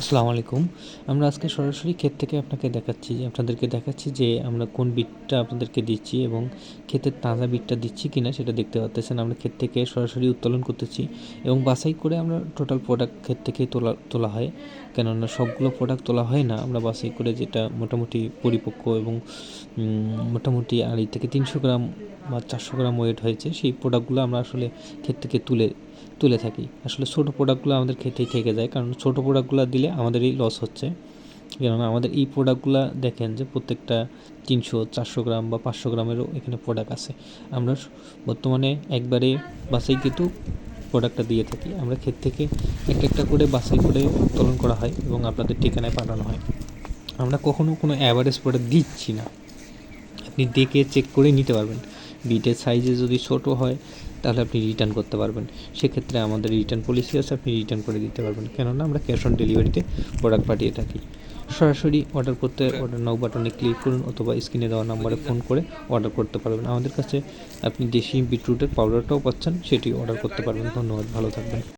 আসসালামু আলাইকুম। আমরা আজকে সরাসরি ক্ষেত থেকে আপনাকে দেখাচ্ছি যে, আপনাদেরকে দেখাচ্ছি যে, আমরা কোন বিটটা আপনাদেরকে দিচ্ছি এবং ক্ষেতের তাজা বিটটা দিচ্ছি কিনা সেটা দেখতে পাচ্ছেন আমরা ক্ষেত থেকে সরাসরি উত্তোলন করতেছি এবং বাছাই করে আমরা টোটাল প্রোডাক্ট ক্ষেত থেকে তোলা তোলা হয়। কেননা সবগুলো প্রোডাক্ট তোলা হয় না। আমরা বাছাই করে যেটা মোটামুটি পরিপক্ক এবং মোটামুটি আড়াই থেকে তিনশো গ্রাম বা চারশো গ্রাম ওয়েট হয়েছে, সেই প্রোডাক্টগুলো আমরা আসলে ক্ষেত থেকে তুলে তুলে থাকি। আসলে ছোটো প্রোডাক্টগুলো আমাদের খেতেই থেকে যায়, কারণ ছোটো প্রোডাক্টগুলো দিলে আমাদেরই লস হচ্ছে। কেননা আমাদের এই প্রোডাক্টগুলো দেখেন যে প্রত্যেকটা তিনশো, চারশো গ্রাম বা পাঁচশো গ্রামেরও এখানে প্রোডাক্ট আছে। আমরা বর্তমানে একবারে বাসাই কিন্তু প্রোডাক্টটা দিয়ে থাকি। আমরা ক্ষেত থেকে এক একটা করে বাছাই করে উত্তোলন করা হয় এবং আপনাদের ঠিকানায় পাঠানো হয়। আমরা কখনও কোনো অ্যাভারেজ প্রোডাক্ট দিচ্ছি না। আপনি দেখে চেক করে নিতে পারবেন। বিটের সাইজে যদি ছোট হয়, তাহলে আপনি রিটার্ন করতে পারবেন। সেক্ষেত্রে আমাদের রিটার্ন পলিসি আছে, আপনি রিটার্ন করে দিতে পারবেন। কেননা আমরা ক্যাশ অন ডেলিভারিতে প্রোডাক্ট পাঠিয়ে থাকি। সরাসরি অর্ডার করতে অর্ডার নাও বাটনে ক্লিক করুন অথবা স্ক্রিনে দেওয়া নাম্বারে ফোন করে অর্ডার করতে পারবেন। আমাদের কাছে আপনি দেশি বিটরুটের পাউডারটাও পাচ্ছেন, সেটি অর্ডার করতে পারবেন। ধন্যবাদ, ভালো থাকবেন।